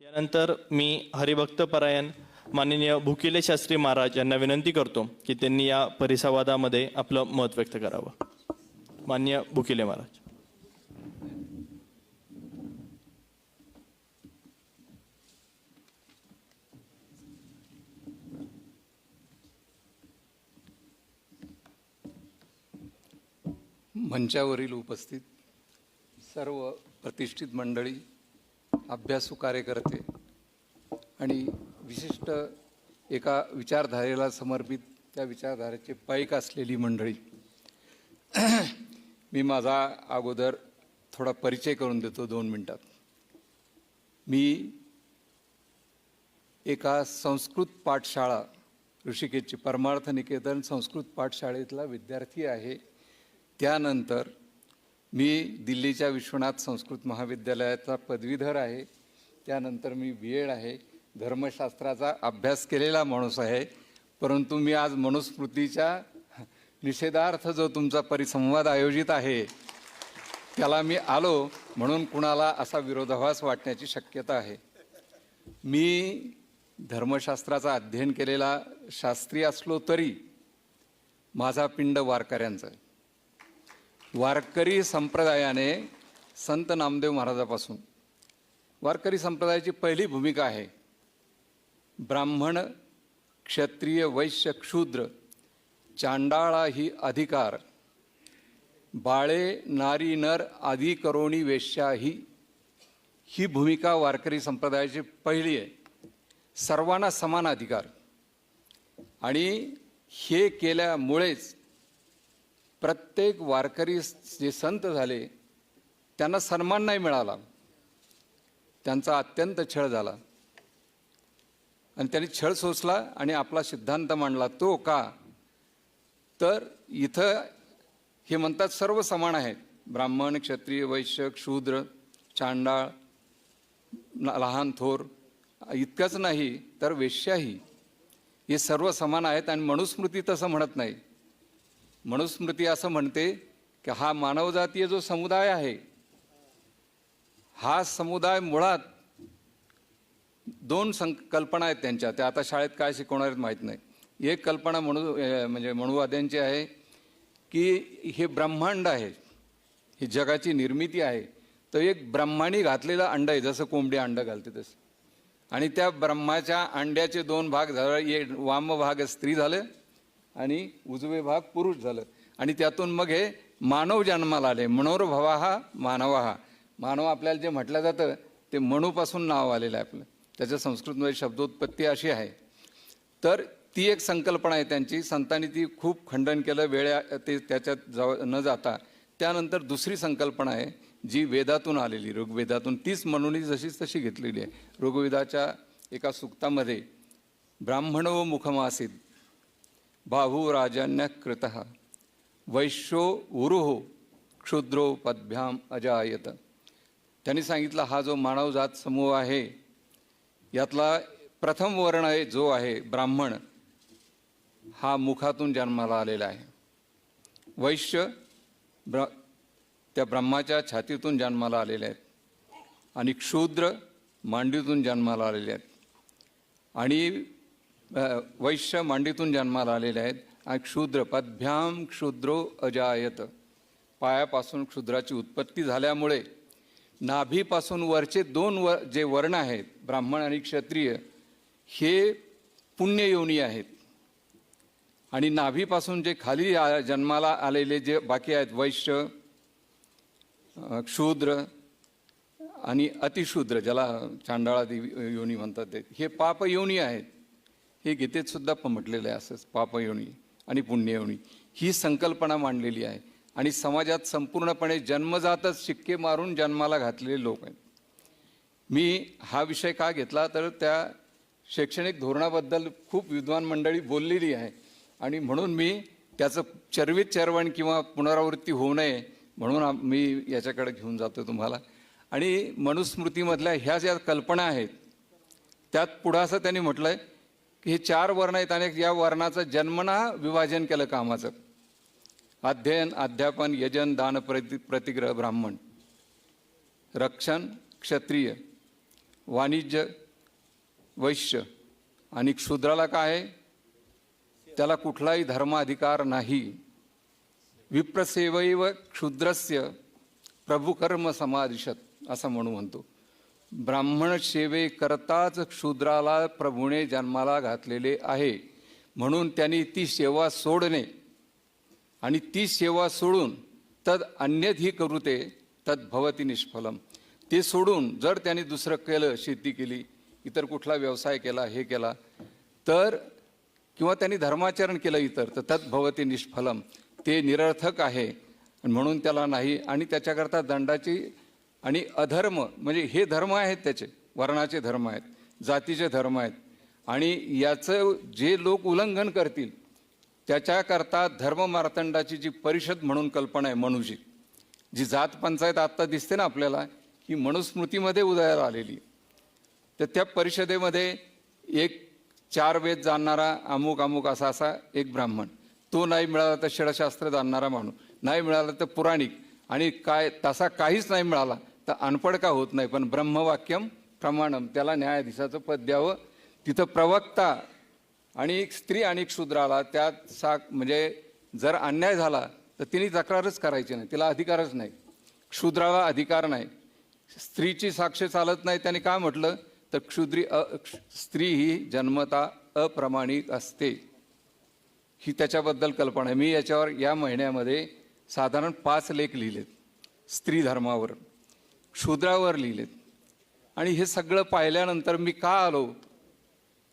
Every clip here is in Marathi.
यानंतर मी हरिभक्त परायण माननीय भुकिले शास्त्री महाराज यांना विनंती करतो की त्यांनी या परिसंवादामध्ये आपलं मत व्यक्त करावं. मान्य भुकिले महाराज. मंचावरील उपस्थित सर्व प्रतिष्ठित मंडळी अभ्यासू कार्यकर्ते आणि विशिष्ट एका विचारधारेला समर्पित त्या विचारधारेचे पाईक असलेली मंडळी. मी माझा अगोदर थोडा परिचय करून देतो दोन मिनटात. मी एका संस्कृत पाठशाळा ऋषिकेशची परमार्थ निकेतन संस्कृत पाठशाळेतला विद्यार्थी आहे. त्यानंतर मी दिल्लीच्या विश्वनाथ संस्कृत महाविद्यालयाचा पदवीधर आहे. त्यानंतर मी बी एड आहे. धर्मशास्त्राचा अभ्यास केलेला माणूस आहे. परंतु मी आज मनुस्मृतीच्या निषेधार्थ जो तुमचा परिसंवाद आयोजित आहे त्याला मी आलो म्हणून कुणाला असा विरोधाभास वाटण्याची शक्यता आहे. मी धर्मशास्त्राचा अध्ययन केलेला शास्त्री असलो तरी माझा पिंड वारकऱ्यांचा आहे. वारकरी संप्रदायाने संत नामदेव महाराजापासून वारकरी संप्रदायाची पहिली भूमिका आहे ब्राह्मण क्षत्रिय वैश्य क्षूद्र चांडाळा ही अधिकार बाळे नारी नर आदी करोणी वेश्या ही ही भूमिका वारकरी संप्रदायाची पहिली आहे. सर्वांना समान अधिकार. आणि हे केल्यामुळेच प्रत्येक वारकरी जे संत झाले त्यांना सन्मान नाही मिळाला. त्यांचा अत्यंत छळ झाला. आणि त्यांनी छळ सोसला आणि आपला सिद्धांत मांडला तो का? तर इथं हे म्हणतात सर्व समान आहेत. ब्राह्मण क्षत्रिय वैश्य शूद्र चांडाळ लहान थोर इतकंच नाही तर वेश्याही. हे सर्व समान आहेत आणि मनुस्मृती तसं म्हणत नाही. मनुस्मृती असं म्हणते की हा मानवजातीय जो समुदाय आहे हा समुदाय मुळात दोन संकल्पना आहेत त्यांच्या. त्या आता शाळेत काय शिकवणार आहेत माहीत नाही. एक कल्पना म्हणू म्हणजे मनुवाद्यांची आहे की हे ब्रह्मांड आहे ही जगाची निर्मिती आहे. तर एक ब्रह्मानी घातलेलं अंड आहे जसं कोंबडी अंडं घालते तसं. आणि त्या ब्रह्माच्या अंड्याचे दोन भाग झाले एक वाम भाग स्त्री झाले आणि उजवे भाग पुरुष झालं. आणि त्यातून मग हे मानव जन्माला आले. मनोरभवा हा मानव. हा मानव आपल्याला जे म्हटलं जातं ते मनूपासून नाव आलेलं आहे आपलं. त्याच्या संस्कृतमध्ये शब्दोत्पत्ती अशी आहे. तर ती एक संकल्पना आहे त्यांची. संतांनी ती खूप खंडन केलं. वेळ ते त्याच्यात जाव न जाता. त्यानंतर दुसरी संकल्पना आहे जी वेदातून आलेली. ऋग्वेदातून तीच म्हणून जशीच तशी घेतलेली आहे. ऋग्वेदाच्या एका सुक्तामध्ये ब्राह्मण व मुखमासीत. बाबूराजन्य कृत। वैश्यो उरुहो क्षुद्रो पद्भ्याम अजायत। त्यांनी सांगितलं हा जो मानवजात समूह आहे यातला प्रथम वर्ण आहे जो आहे ब्राह्मण हा मुखातून जन्माला आलेला आहे. वैश्य ब्र त्या ब्रह्माच्या छातीतून जन्माला आलेले आहेत आणि क्षूद्र मांडीतून जन्माला आलेले आहेत. आणि वैश्य मांडीतून जन्माला आलेले आहेत. आणि क्षुद्र पद्भ्याम क्षुद्रो अजायत. पायापासून क्षुद्राची उत्पत्ती झाल्यामुळे नाभीपासून वरचे दोन व जे वर्ण आहेत ब्राह्मण आणि क्षत्रिय हे पुण्ययोनी आहेत. आणि नाभीपासून जे खाली जन्माला आलेले जे बाकी आहेत वैश्य क्षुद्र क्षूद्र आणि अतिशूद्र ज्याला चांडाळादी योनी म्हणतात ते हे पाप योनी आहेत. हे गीतेत सुद्धा म्हटलेलं आहे असंच पापयोनी आणि पुण्ययोनी. ही संकल्पना मांडलेली आहे आणि समाजात संपूर्णपणे जन्मजातच शिक्के मारून जन्माला घातलेले लोक आहेत. मी हा विषय का घेतला? तर त्या शैक्षणिक धोरणाबद्दल खूप विद्वान मंडळी बोललेली आहे आणि म्हणून मी त्याचं चरवित चरवण किंवा पुनरावृत्ती होऊ नये म्हणून मी याच्याकडे घेऊन जातो तुम्हाला. आणि मनुस्मृतीमधल्या ह्या ज्या कल्पना आहेत त्यात पुढं असं त्यांनी म्हटलं आहे हे चार वर्ण आहेत आणि या वर्णाचं जन्मना विभाजन केलं कामाचं. अध्ययन अध्यापन यजन दान प्रति प्रतिग्रह ब्राह्मण. रक्षण क्षत्रिय वाणिज्य वैश्य. आणि क्षुद्राला काय? आहे त्याला कुठलाही धर्माधिकार नाही. विप्रसेवैव क्षुद्रस्य प्रभुकर्म समाधिशत असं म्हणू म्हणतो. ब्राह्मण सेवे करताच क्षुद्राला प्रभूने जन्माला घातलेले आहे. म्हणून त्यांनी ती सेवा सोडणे. आणि ती सेवा सोडून तद अन्यधी करूते तद भवती निष्फलम. ते सोडून जर त्यांनी दुसरं केलं शेती केली इतर कुठला व्यवसाय केला हे केला तर किंवा त्यांनी धर्माचरण केलं इतर तर तद भवती निष्फलम. ते निरर्थक आहे म्हणून त्याला नाही. आणि त्याच्याकरता दंडाची आणि अधर्म म्हणजे हे धर्म आहेत त्याचे वर्णाचे धर्म आहेत जातीचे धर्म आहेत. आणि याचं जे लोक उल्लंघन करतील त्याच्याकरता धर्म मार्तंडाची जी परिषद म्हणून कल्पना आहे मनुजी जी जात पंचायत आत्ता दिसते ना आपल्याला ही मनुस्मृतीमध्ये उदयाला आलेली. आहे. तर त्या परिषदेमध्ये एक चार वेद जाणणारा अमुक अमुक असा असा एक ब्राह्मण. तो नाही मिळाला तर षडशास्त्र जाणणारा माणूस नाही मिळाला तर पुराणिक. आणि काय तसा काहीच नाही मिळाला तर अनपड का होत नाही पण ब्रह्मवाक्यम प्रमाणम. त्याला न्यायाधीशाचं पद द्यावं. तिथं प्रवक्ता आणि एक स्त्री आणि एक शूद्राला त्यात सा म्हणजे जर अन्याय झाला तर तिने तक्रारच करायची नाही. तिला अधिकारच नाही. क्षुद्राला अधिकार नाही. स्त्रीची साक्ष चालत नाही. त्याने काय म्हटलं? तर क्षुद्री अ स्त्री ही जन्मता अप्रमाणिक असते. ही त्याच्याबद्दल कल्पना आहे. मी याच्यावर या महिन्यामध्ये साधारण पाच लेख लिहिलेत. स्त्री धर्मावर शूद्रावर लिहिलेत. आणि हे सगळं पाहिल्यानंतर मी का आलो?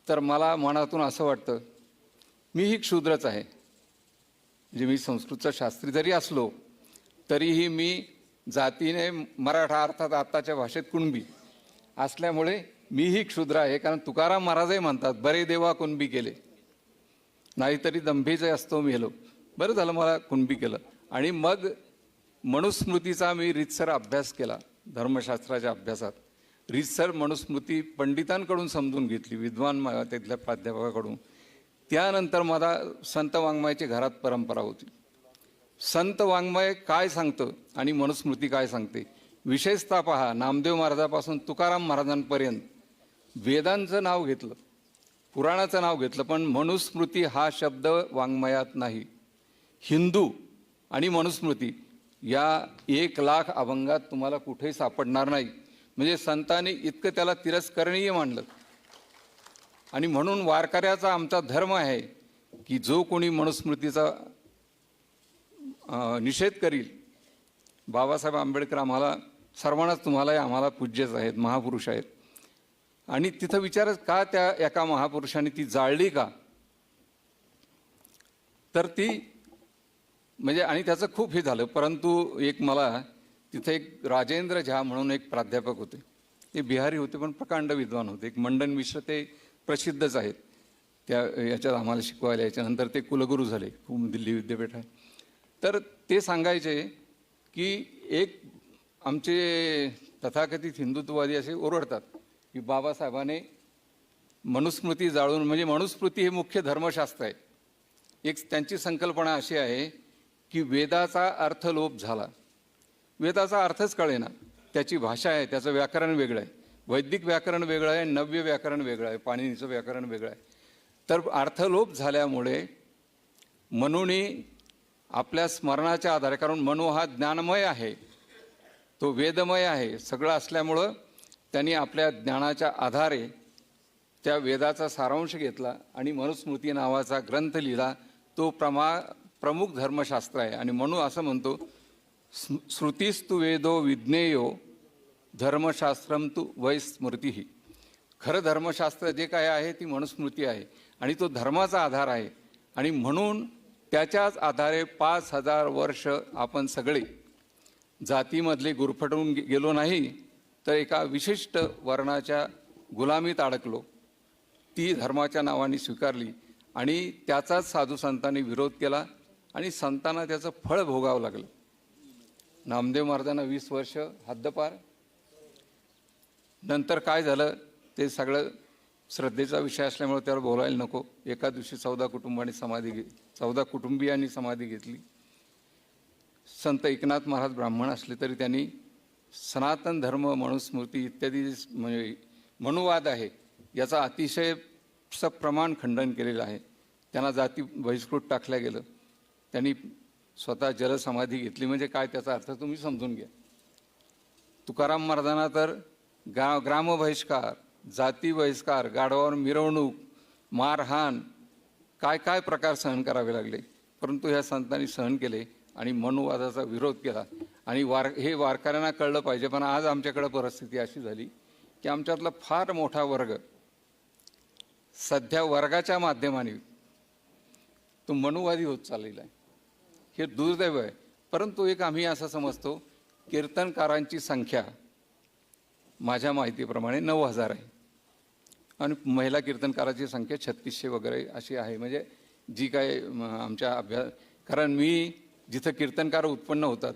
तर मला मनातून असं वाटतं मी ही क्षुद्रच आहे. म्हणजे मी संस्कृतचा शास्त्री जरी असलो तरीही मी जातीने मराठा अर्थात आत्ताच्या भाषेत कुणबी असल्यामुळे मीही क्षुद्र आहे. कारण तुकाराम महाराजही म्हणतात बरे देवा कुणबी केले. नाहीतरी दंभीचे असतो मी हेलो. बरं झालं मला कुणबी केलं. आणि मग मनुस्मृतीचा मी रितसर अभ्यास केला. धर्मशास्त्राच्या अभ्यासात. रितसर मनुस्मृती पंडितांकडून समजून घेतली विद्वान तिथल्या प्राध्यापकाकडून. त्यानंतर मला संत वाङ्मयाची घरात परंपरा होती. संत वाङ्मय काय सांगतं आणि मनुस्मृती काय सांगते? विशेषतः पहा नामदेव महाराजापासून तुकाराम महाराजांपर्यंत. वेदांचं नाव घेतलं पुराणाचं नाव घेतलं पण मनुस्मृती हा शब्द वाङ्मयात नाही. हिंदू आणि मनुस्मृती या एक लाख अभंगात तुम्हाला कुठेही सापडणार नाही. म्हणजे संतांनी इतकं त्याला तिरस्करणीय मानलं आणि म्हणून वारकऱ्याचा आमचा धर्म आहे की जो कोणी मनुस्मृतीचा निषेध करील बाबासाहेब आंबेडकर आम्हाला सर्वांनाच तुम्हालाही आम्हाला पूज्यच आहेत महापुरुष आहेत. आणि तिथं विचारच का त्या एका महापुरुषाने ती जाळली का? तर ती म्हणजे आणि त्याचं खूप हे झालं. परंतु एक मला तिथे एक राजेंद्र झा म्हणून एक प्राध्यापक होते. ते बिहारी होते पण प्रकांड विद्वान होते. एक मंडन मिश्र ते प्रसिद्धच आहेत. त्या याच्यात आम्हाला शिकवायला याच्यानंतर ते कुलगुरू झाले खूप दिल्ली विद्यापीठ आहे तर ते सांगायचे की एक आमचे तथाकथित हिंदुत्ववादी असे ओरडतात की बाबासाहेबाने मनुस्मृती जाळून म्हणजे मनुस्मृती हे मुख्य धर्मशास्त्र आहे. एक त्यांची संकल्पना अशी आहे की वेदाचा अर्थ लोप झाला. वेदाचा अर्थच कळेना. त्याची भाषा आहे त्याचं व्याकरण वेगळं आहे. वैदिक व्याकरण वेगळं आहे नव्य व्याकरण वेगळं आहे पाणिनीचं व्याकरण वेगळं आहे. तर अर्थलोप झाल्यामुळे मनूने आपल्या स्मरणाच्या आधारे कारण मनो हा ज्ञानमय आहे तो वेदमय आहे सगळं असल्यामुळं त्यांनी आपल्या ज्ञानाच्या आधारे त्या वेदाचा सारांश घेतला आणि मनुस्मृती नावाचा ग्रंथ लिहिला. तो प्रमा प्रमुख धर्मशास्त्र आहे. आणि म्हणून असं म्हणतो श्रुतीस्तु वेदो विज्ञेयो धर्मशास्त्रम तू वैस्मृती खरं धर्मशास्त्र जे काय आहे ती मनुस्मृती आहे. आणि तो धर्माचा आधार आहे. आणि म्हणून त्याच्याच आधारे पाच हजार वर्ष आपण सगळे जातीमधले गुरफटून गे- गेलो नाही तर एका विशिष्ट वर्णाच्या गुलामीत अडकलो. ती धर्माच्या नावाने स्वीकारली. आणि त्याचाच साधू संतांनी विरोध केला. आणि संतांना त्याचं फळ भोगावं लागलं. नामदेव महाराजांना वीस वर्ष हद्दपार. नंतर काय झालं? ते सगळं श्रद्धेचा विषय असल्यामुळे त्यावर बोलायला नको. एका दिवशी चौदा कुटुंबाने समाधी घे चौदा कुटुंबियांनी समाधी घेतली. संत एकनाथ महाराज ब्राह्मण असले तरी त्यांनी सनातन धर्म मनुस्मृती इत्यादी म्हणजे मनुवाद आहे याचा अतिशय सप्रमाण खंडन केलेलं आहे. त्यांना जाती बहिष्कृत टाकलं गेलं. त्यांनी स्वतः जलसमाधी घेतली. म्हणजे काय त्याचा अर्थ तुम्ही समजून घ्या. तुकाराम महाराजांना तर गा ग्रामबहिष्कार जाती बहिष्कार गाढवावर मिरवणूक मारहाण काय काय प्रकार सहन करावे लागले. परंतु ह्या संतांनी सहन केले आणि मनुवादाचा विरोध केला. आणि वार हे वारकऱ्यांना कळलं पाहिजे. पण आज आमच्याकडं परिस्थिती अशी झाली की आमच्यातला फार मोठा वर्ग सध्या वर्गाच्या माध्यमाने तो मनुवादी होत चाललेला आहे. हे दुर्दैव आहे. परंतु एक आम्ही असं समजतो कीर्तनकारांची संख्या माझ्या माहितीप्रमाणे नऊ हजार आहे. आणि महिला कीर्तनकाराची संख्या छत्तीसशे वगैरे अशी आहे. म्हणजे जी काय आमच्या अभ्यास कारण मी जिथं कीर्तनकार उत्पन्न होतात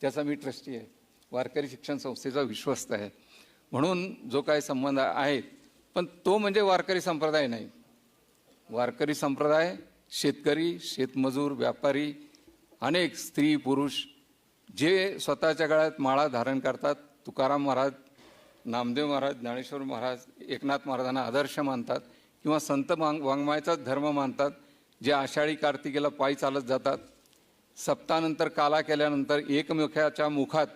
त्याचा मी ट्रस्टी आहे. वारकरी शिक्षण संस्थेचा विश्वस्त आहे. म्हणून जो काय संबंध आहे पण तो म्हणजे वारकरी संप्रदाय नाही. वारकरी संप्रदाय शेतकरी शेतमजूर व्यापारी अनेक स्त्री पुरुष जे स्वतःच्या काळात माळा धारण करतात तुकाराम महाराज नामदेव महाराज ज्ञानेश्वर महाराज एकनाथ महाराजांना आदर्श मानतात किंवा संत वांग वाङ्मयाचाच धर्म मानतात जे आषाढी कार्तिकेला पायी चालत जातात. सप्तानंतर काला केल्यानंतर एकमेकाच्या मुखात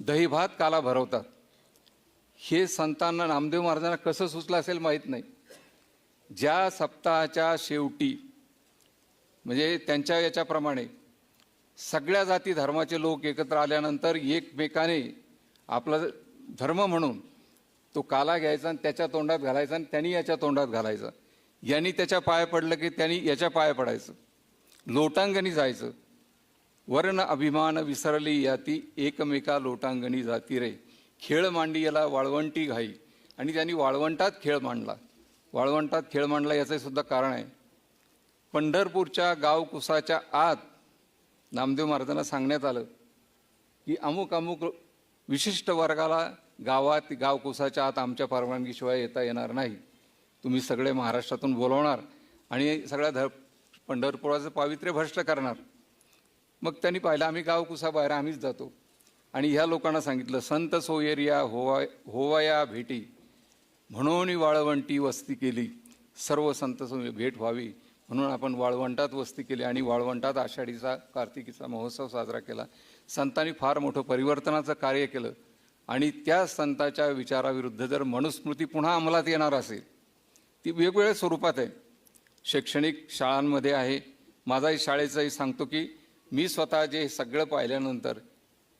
दहीभात काला भरवतात. हे संतांना नामदेव महाराजांना कसं सुचलं असेल माहीत नाही. ज्या सप्ताहाच्या शेवटी म्हणजे त्यांच्या याच्याप्रमाणे सगळ्या जाती धर्माचे लोक एकत्र आल्यानंतर एकमेकाने आपला धर्म म्हणून तो काला घ्यायचा आणि त्याच्या तोंडात घालायचा आणि त्यांनी याच्या तोंडात घालायचा. यांनी त्याच्या पाया पडलं की त्यांनी याच्या पाया पडायचं. लोटांगणी जायचं. वर्ण अभिमान विसरली याती एकमेका लोटांगणी जाती रे. खेळ मांडी याला वाळवंटी घाई. आणि त्यांनी वाळवंटात खेळ मांडला. वाळवंटात खेळ मांडला याचंसुद्धा कारण आहे. पंढरपूरच्या गावकुसाच्या आत नामदेव महाराजांना सांगण्यात आलं की अमुक अमुक विशिष्ट वर्गाला गावात गावकुसाच्या आत आमच्या परवानगीशिवाय येता येणार नाही. तुम्ही सगळे महाराष्ट्रातून बोलवणार आणि सगळ्या धर पंढरपुराचं पावित्र्य भ्रष्ट करणार. मग त्यांनी पाहिलं आम्ही गावकुसाबाहेर आम्हीच जातो. आणि ह्या लोकांना सांगितलं संत सोयेरिया होवा होवया भेटी. म्हणून वाळवंटी वस्ती केली. सर्व संत भेट व्हावी. म्हणून आपण वाळवंटात वस्ती केली आणि वाळवंटात आषाढीचा कार्तिकीचा महोत्सव साजरा केला. संतांनी फार मोठं परिवर्तनाचं कार्य केलं. आणि त्या संताच्या विचाराविरुद्ध जर मनुस्मृती पुन्हा अंमलात येणार असेल ती वेगवेगळ्या स्वरूपात आहे. शैक्षणिक शाळांमध्ये आहे. माझाही शाळेचंही सांगतो की मी स्वतः जे सगळं पाहिल्यानंतर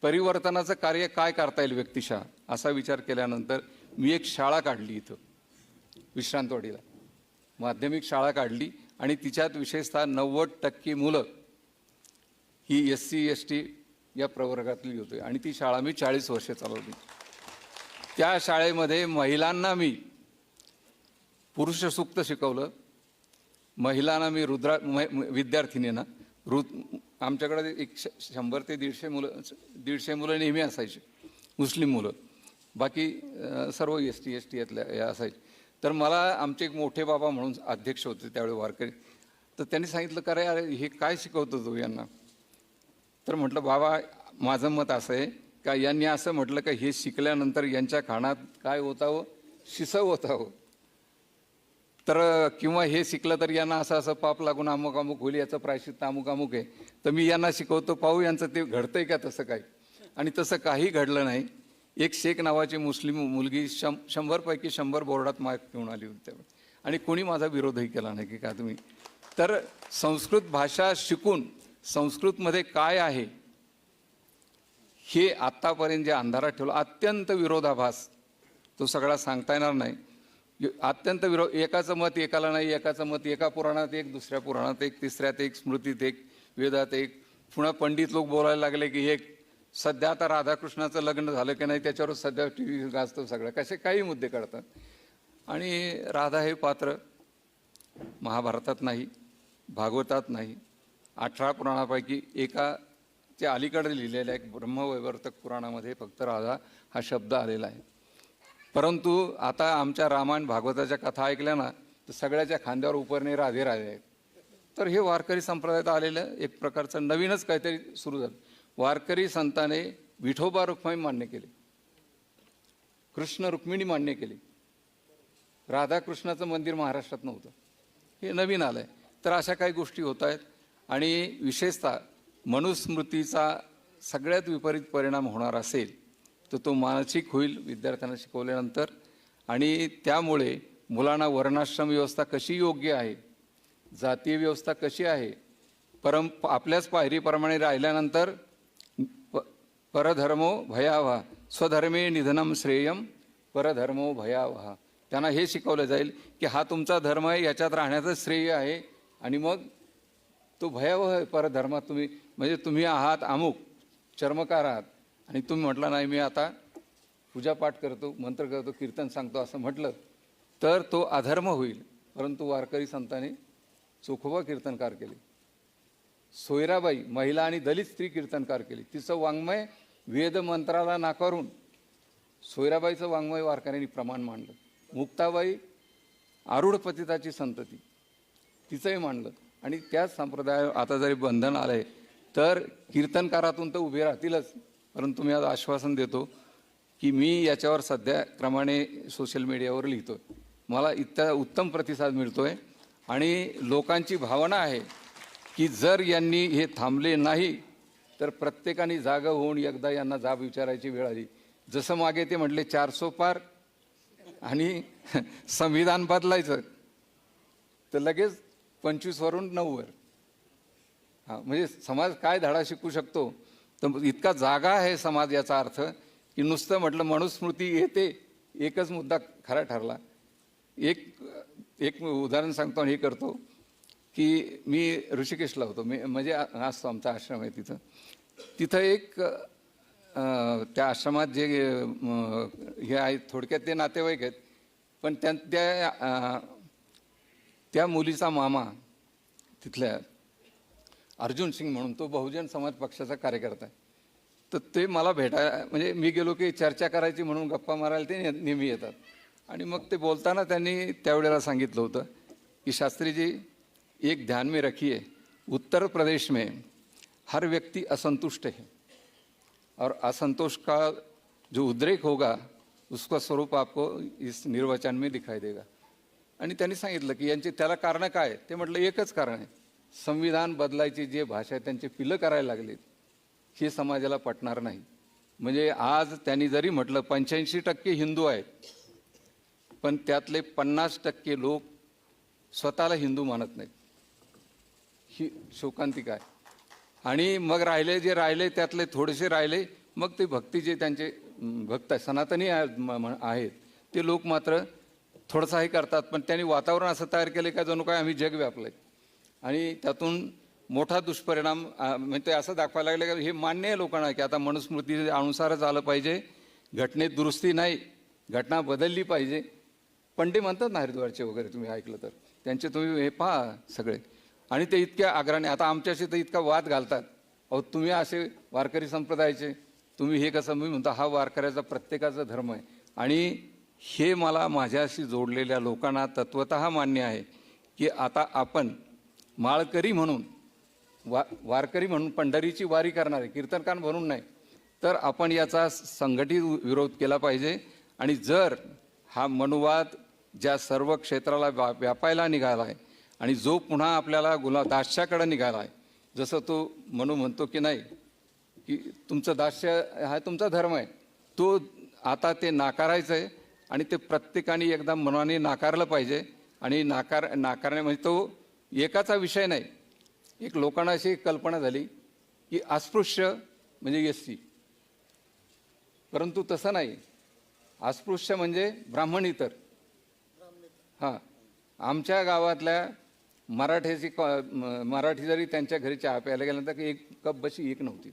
परिवर्तनाचं कार्य काय करता येईल व्यक्तिशः असा विचार केल्यानंतर मी एक शाळा काढली इथं विश्रांतवाडीला. माध्यमिक शाळा काढली. आणि तिच्यात विशेषतः नव्वद टक्के मुलं ही एस सी एस टी या प्रवर्गातली होती. आणि ती शाळा मी चाळीस वर्षे चालवली. त्या शाळेमध्ये महिलांना मी पुरुषसूक्त शिकवलं. महिलांना मी रुद्रा म- विद्यार्थिनींना रु आमच्याकडे एक श- शंभर ते दीडशे मुलं दीडशे मुलं नेहमी असायची. मुस्लिम मुलं. बाकी सर्व एस टी एस टी यातल्या या असायचे. तर मला आमचे एक मोठे बाबा म्हणून अध्यक्ष होते त्यावेळी वारकरी. तर त्यांनी सांगितलं का रे अरे हे काय शिकवतो तू यांना? तर म्हटलं बाबा माझं मत असं आहे का यांनी असं म्हटलं का हे शिकल्यानंतर यांच्या खाणात काय होतावं शिसव होतावं तर किंवा हे शिकलं तर यांना असं असं पाप लागून अमुक अमुक होईल याचं प्रायश्चित अमुक अमुक आहे. तर मी यांना शिकवतो पाहू यांचं ते घडतंय का तसं काय आणि तसं काही घडलं नाही. एक शेख नावाची मुस्लिम मुलगी शं शंभरपैकी शंभर बोर्डात मार्क घेऊन आली होती त्यावेळी. आणि कोणी माझा विरोधही केला नाही की का तुम्ही. तर संस्कृत भाषा शिकून संस्कृतमध्ये काय आहे हे आत्तापर्यंत जे अंधारात ठेवलं अत्यंत विरोधाभास तो सगळा सांगता येणार नाही. अत्यंत विरोध एकाचं मत एकाला नाही एकाचं मत एका पुराणात एक दुसऱ्या पुराणात एक तिसऱ्यात एक स्मृतीत एक वेदात एक. पुन्हा पंडित लोक बोलायला लागले की एक सध्या आता राधाकृष्णाचं लग्न झालं की नाही त्याच्यावर सध्या टी व्ही गाजतो सगळं. कसे काही मुद्दे काढतात आणि राधा हे पात्र महाभारतात नाही भागवतात नाही. अठरा पुराणापैकी एका ते अलीकडे लिहिलेल्या एक ब्रह्मवैवर्तक पुराणामध्ये फक्त राधा हा शब्द आलेला आहे. परंतु आता आमच्या रामायण भागवताच्या कथा ऐकल्या ना तर सगळ्याच्या खांद्यावर उपरणे राधे राधे आहेत. तर हे वारकरी संप्रदायात आलेलं एक प्रकारचं नवीनच काहीतरी सुरू झालं. वारकरी संताने विठोबा रुक्माई मान्य केले. कृष्ण रुक्मिणी मान्य केली. राधाकृष्णाचं मंदिर महाराष्ट्रात नव्हतं. हे नवीन आलं आहे तर अशा काही गोष्टी होत आहेत आणि विशेषतः मनुस्मृतीचा सगळ्यात विपरीत परिणाम होणार असेल तर तो मानसिक होईल विद्यार्थ्यांना शिकवल्यानंतर. आणि त्यामुळे मुलांना वर्णाश्रम व्यवस्था कशी योग्य आहे जातीय व्यवस्था कशी आहे परम आपल्याच पायरीप्रमाणे राहिल्यानंतर परधर्मो भयावहा स्वधर्मे निधनम श्रेयम परधर्मो भयावहा. त्यांना हे शिकवलं जाईल की हा तुमचा धर्म आहे याच्यात राहण्याचं श्रेय आहे. आणि मग तो भयावह आहे परधर्मात तुम्ही म्हणजे तुम्ही आहात अमुक चर्मकार आहात. आणि तुम्ही म्हटलं नाही मी आता पूजापाठ करतो मंत्र करतो कीर्तन सांगतो असं म्हटलं तर तो अधर्म होईल. परंतु वारकरी संतांनी चोखोबा कीर्तनकार केले. सोयराबाई महिला आणि दलित स्त्री कीर्तनकार केली. तिचं वाङ्मय वेदमंत्राला नाकारून सोयराबाईचं वाङ्मय वारकऱ्यांनी प्रमाण मांडलं. मुक्ताबाई आरूढपतिताची संतती तिचंही मांडलं. आणि त्याच संप्रदाय आता जरी बंधन आलं आहे तर कीर्तनकारातून तर उभे राहतीलच. परंतु मी आज आश्वासन देतो की मी याच्यावर सध्या क्रमाने सोशल मीडियावर लिहितो आहे मला इतका उत्तम प्रतिसाद मिळतो आहे आणि लोकांची भावना आहे की जर यांनी हे थांबले नाही तर प्रत्येकाने जागा होऊन एकदा यांना जाब विचारायची वेळ आली. जसं मागे ते म्हटले चारसो पार. आणि संविधान बदलायचं. तर लगेच पंचवीसवरून नऊवर हां म्हणजे समाज काय धडा शिकू शकतो? तर इतका जागा आहे समाज याचा अर्थ की नुसतं म्हटलं मनुस्मृती येते एकच मुद्दा खरा ठरला. एक एक उदाहरण सांगतो आणि हे करतो. की मी ऋषिकेशला होतो. मी म्हणजे असतो आमचा आश्रम आहे तिथं. तिथं एक त्या आश्रमात जे हे आहेत थोडक्यात ते नातेवाईक आहेत. पण त्या त्या त्या मुलीचा मामा तिथल्या अर्जुन सिंग म्हणून तो बहुजन समाज पक्षाचा कार्यकर्ता आहे. तर ते मला भेटाय म्हणजे मी गेलो की चर्चा करायची म्हणून गप्पा मारायला ते ने- नेहमी येतात. आणि मग ते बोलताना त्यांनी त्यावेळेला सांगितलं होतं की शास्त्रीजी एक ध्यान में रखिए उत्तर प्रदेश में हर व्यक्ति असंतुष्ट है। और असंतोष का जो उद्रेक होगा उसका स्वरूप आपको इस निर्वचन में दिखाई देगा। आणि त्यांनी सांगितलं की यांचे त्याला कारण काय? आहे? ते म्हटलं एकच कारण आहे. संविधान बदलायची जे भाषा आहे त्यांचे पिलं करायला लागलीत. हे समाजाला पटणार नाही. म्हणजे आज त्यांनी जरी म्हटलं पंच्याऐंशी टक्के हिंदू आहेत पण त्यातले पन्नास टक्के लोक स्वतःला हिंदू मानत नाहीत. ही शोकांतिका आहे. आणि मग राहिले जे राहिले त्यातले थोडेसे राहिले मग ते भक्ती जे त्यांचे भक्त आहे सनातनी म- आहेत ते लोक मात्र थोडंसं हे करतात पण त्यांनी वातावरण असं तयार केलं का जणू काय आम्ही जग व्यापलंय. आणि त्यातून मोठा दुष्परिणाम म्हणजे असं दाखवायला लागले का हे मान्य आहे लोकांना की आता मनुस्मृती अनुसारच आलं पाहिजे घटनेत दुरुस्ती नाही घटना बदलली पाहिजे. पंडे म्हणतात ना हरिद्वारचे वगैरे तुम्ही ऐकलं तर. त्यांचे तुम्ही हे पहा सगळे. आणि ते इतक्या आग्राने आता आमच्याशी तर इतका वाद घालतात. अहो तुम्ही असे वारकरी संप्रदायाचे तुम्ही हे कसं मी म्हणतो हा वारकऱ्याचा प्रत्येकाचा धर्म आहे. आणि हे मला माझ्याशी जोडलेल्या लोकांना तत्वत मान्य आहे की आता आपण माळकरी म्हणून वा वारकरी म्हणून पंढरीची वारी करणारे कीर्तनकार म्हणून नाही तर आपण याचा संघटित विरोध केला पाहिजे. आणि जर हा मनुवाद ज्या सर्व क्षेत्राला व्या व्यापायला निघाला आहे आणि जो पुन्हा आपल्याला गुला दास्याकडे निघाला आहे जसं तो म्हणू म्हणतो की नाही की तुमचं दास्य हा तुमचा धर्म आहे. तो आता ते नाकारायचं आहे आणि ते प्रत्येकाने एकदा मनाने नाकारलं पाहिजे आणि नाकार नाकारणे म्हणजे तो एकाचा विषय नाही. एक लोकांना अशी कल्पना झाली की अस्पृश्य म्हणजे एस सी परंतु तसं नाही. अस्पृश्य म्हणजे ब्राह्मण इतर. हां. आमच्या गावातल्या मराठ्याची क- मराठी जरी त्यांच्या घरी चहा प्यायला गेल्यानंतर एक कप बशी एक नव्हती.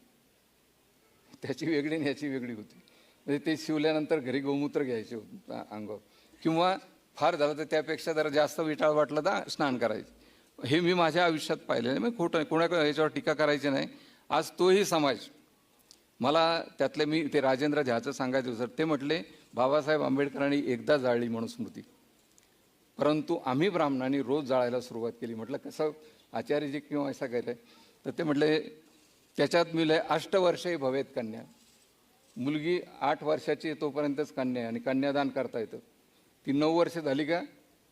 त्याची वेगळी आणि ह्याची वेगळी होती. म्हणजे ते शिवल्यानंतर घरी गोमूत्र घ्यायचे होतं अंगावर किंवा फार झालं तर त्यापेक्षा जरा जास्त विटाळ वाटलं तर स्नान करायचं. हे मी माझ्या आयुष्यात पाहिलेलं मी खोटं कोणा याच्यावर टीका करायची नाही. आज तोही समाज मला त्यातले मी ते राजेंद्र झ्याचं सांगायचं होतं. ते म्हटले बाबासाहेब आंबेडकरांनी एकदा जाळली म्हणून स्मृती. परंतु आम्ही ब्राह्मणांनी रोज जाळायला सुरुवात केली. म्हटलं कसं? आचार्यजी किंवा असं केलं तर ते म्हटले त्याच्यात मिले अष्टवर्षही भवेत कन्या. मुलगी आठ वर्षाची तोपर्यंतच कन्या आहे आणि कन्यादान करता येतं. ती नऊ वर्ष झाली का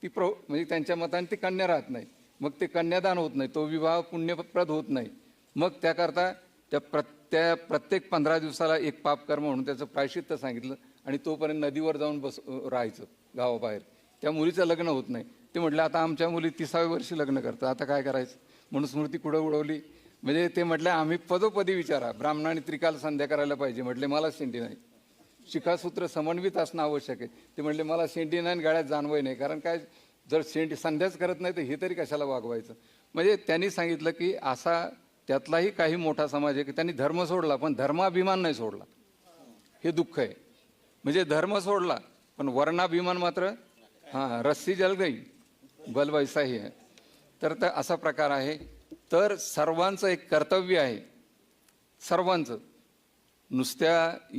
ती प्र म्हणजे त्यांच्या मताने ती कन्या राहत नाही. मग ते कन्यादान होत नाही तो विवाह पुण्यप्रद होत नाही. मग त्याकरता त्या प्रत्या प्रत्येक पंधरा दिवसाला एक पापकर्म म्हणून त्याचं प्रायश्चित्त सांगितलं आणि तोपर्यंत नदीवर जाऊन बस राहायचं गावाबाहेर. त्या मुलीचं लग्न होत नाही. ते म्हटलं आता आमच्या मुली तिसाव्या वर्षी लग्न करतात. आता काय करायचं? म्हणून स्मृती कुठं उडवली? म्हणजे ते म्हटलं आम्ही पदोपदी विचारा. ब्राह्मणाने त्रिकाल संध्या करायला पाहिजे. म्हटले मला शेंडी नाही. शिखासूत्र समन्वित असणं आवश्यक आहे. ते म्हटले मला शेंडी नाही गाळ्यात गाड्यात जाणवय नाही. कारण काय? जर शेंडी संध्याच करत नाही तर हे तरी कशाला वागवायचं? म्हणजे त्यांनी सांगितलं की असा त्यातलाही काही मोठा समाज आहे की त्यांनी धर्म सोडला पण धर्माभिमान नाही सोडला. हे दुःख आहे. म्हणजे धर्म सोडला पण वर्णाभिमान मात्र हां रस्सी जल गई. बल वैसाही आहे तर तर असा प्रकार आहे. तर सर्वांचं एक कर्तव्य आहे. सर्वांचं. नुसत्या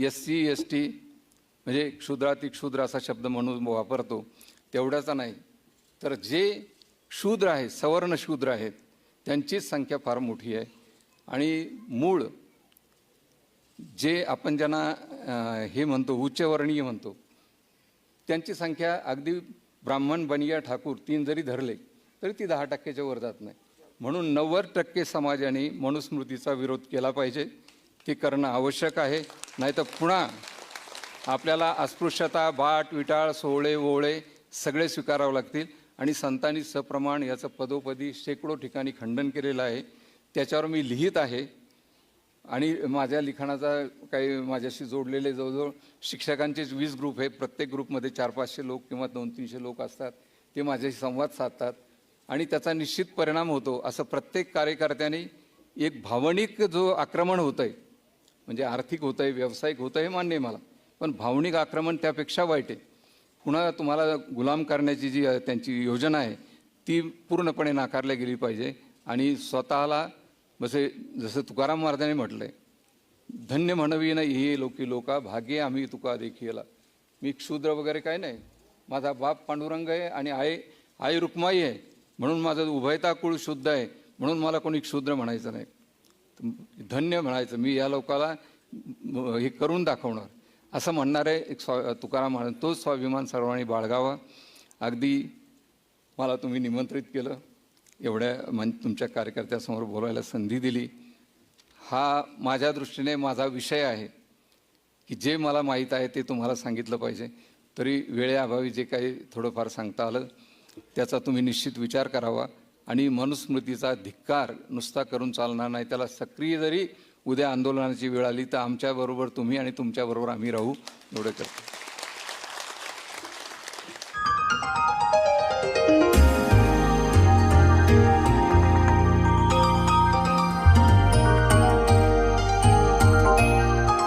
एस सी एस टी म्हणजे क्षुद्राती क्षुद्र असा शब्द म्हणून वापरतो तेवढ्याचा नाही. तर जे शूद्र आहेत सवर्ण शूद्र आहेत त्यांचीच संख्या फार मोठी आहे. आणि मूळ जे आपण ज्यांना हे म्हणतो उच्चवर्णीय म्हणतो त्यांची संख्या अगदी ब्राह्मण बनिया ठाकूर तीन जरी धरले तरी ती दहा टक्क्याच्या वर जात नाही. म्हणून नव्वद टक्के समाजाने मनुस्मृतीचा विरोध केला पाहिजे. ते करणं आवश्यक आहे. नाहीतर पुन्हा आपल्याला अस्पृश्यता बाट विटाळ सोहळे ओवळे सगळे स्वीकारावं लागतील. आणि संतांनी सप्रमाण याचं पदोपदी शेकडो ठिकाणी खंडन केलेलं आहे. त्याच्यावर मी लिहित आहे. आणि माझ्या लिखाणाचा काही माझ्याशी जोडलेले जवळजवळ शिक्षकांचेच वीस ग्रुप आहे प्रत्येक ग्रुपमध्ये चार पाचशे लोक किंवा दोन तीनशे लोक असतात ते माझ्याशी संवाद साधतात. आणि त्याचा निश्चित परिणाम होतो असं प्रत्येक कार्यकर्त्याने एक भावनिक जो आक्रमण होतं आहे म्हणजे आर्थिक होतं आहे व्यावसायिक होतं आहे मान्य आहे मला. पण भावनिक आक्रमण त्यापेक्षा वाईट आहे. पुन्हा तुम्हाला गुलाम करण्याची जी त्यांची योजना आहे ती पूर्णपणे नाकारल्या गेली पाहिजे. आणि स्वतःला जसे जसं तुकाराम महाराजांनी म्हटलंय धन्य म्हणवी नाही हे लोकी लोका भाग्य आम्ही तुका देखीला मी क्षुद्र वगैरे काय नाही. माझा बाप पांडुरंग आहे आणि आई आई रुक्माई आहे. म्हणून माझं उभयता कुळ शुद्ध आहे. म्हणून मला कोणी क्षुद्र म्हणायचं नाही. धन्य म्हणायचं. मी या लोकाला हे करून दाखवणार. असं म्हणणारे एक स्वा तुकाराम महाराज. तोच स्वाभिमान सर्वांनी बाळगावा. अगदी मला तुम्ही निमंत्रित केलं. एवढ्या मन तुमच्या कार्यकर्त्यासमोर बोलायला संधी दिली. हा माझ्या दृष्टीने माझा विषय आहे की जे मला माहीत आहे ते तुम्हाला सांगितलं पाहिजे. तरी वेळेअभावी जे काही थोडंफार सांगता आलं त्याचा तुम्ही निश्चित विचार करावा आणि मनुस्मृतीचा धिक्कार नुसता करून चालणार नाही. त्याला सक्रिय जरी उद्या आंदोलनाची वेळ आली तर आमच्याबरोबर तुम्ही आणि तुमच्याबरोबर आम्ही राहू. एवढं करतो.